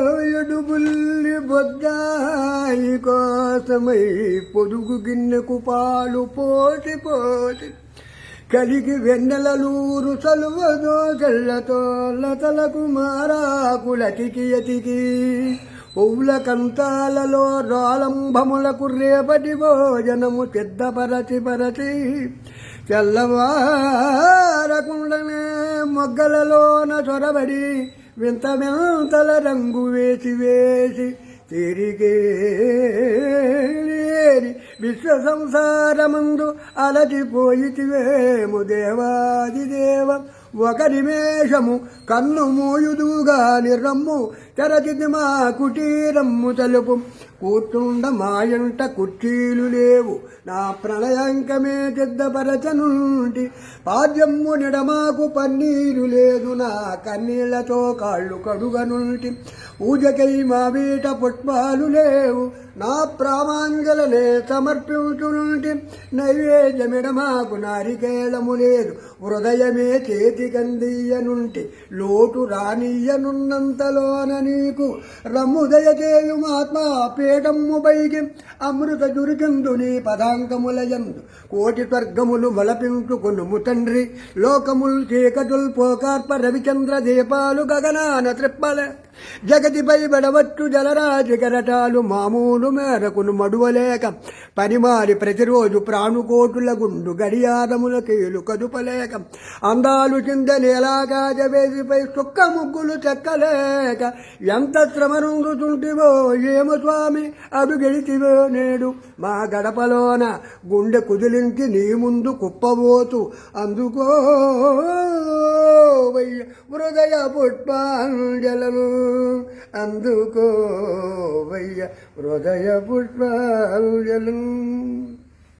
పుట్టబోయడుబుల్లి బొద్దాయి కోసమై పొదుగు గిన్నెకు పాలు పోటి పోటి కలిగి వెన్నెలలూరు సలువదో చెల్లతో లతలకు మారాకులతికి ఎతికి పువ్వుల కంతాలలో రాలంభములకు రేపటి భోజనము సిద్ధపరచి పరచి తెల్లవా మొగ్గలలోన చొరబడి వింత వింతల రంగు వేసి వేసి తిరిగేరి విశ్వ సంసారమందు అలచిపోయితివేము దేవాది దేవ. ఒక నిమేషము కన్ను మూయుదుగా రమ్ము తెరచిది మా కుటీరమ్ము తలుపు. కూర్చుండ మాయంట కుర్చీలు లేవు నా ప్రణయాంకమే చిద్దపరచనుంటి పాద్యమ్ము నిడమాకు పన్నీరు లేదు నా కన్నీళ్ళతో కాళ్ళు కడుగనుంటి. పూజకై మా వీట పుష్పాలు లేవు నా ప్రామాంగలనే సమర్పించునుంటి. నైవేద్యమిడమాకు నారికేళము లేదు హృదయమే చేతి చేతికందీయనుంటి లోటు రానియ్యనున్నంతలోన నీకు రమ్ము దయచేయుమాత్మ పీఠమ్ము పైకి అమృత దురికందు నీ పదాంకములయందు కోటి స్వర్గములు మలపించుకొనుము తండ్రి లోకముల్ చీకటుల్ పోకార్ప రవిచంద్ర దీపాలు గగనాన త్రిప్పల. జగతిపై బడవచ్చు జలరాజి కరటాలు మామూలు మేరకును మడువలేక పనిమారి ప్రతిరోజు ప్రాణుకోటుల గుండు గడియారముల కీలు కదుపలేక అందాలు కింద నేలాగాజ సుక్క ముగ్గులు చెక్కలేక ఎంత శ్రమ నుండుతుంటివో ఏమో స్వామి అడుగెడితివో నేడు మా గడపలోన గుండె కుదిలించి నీ ముందు కుప్పబోతు. అందుకో వయ్య హృదయ పుష్పాంజలను. అందుకో వయ్య హృదయ పుష్పాంజలను.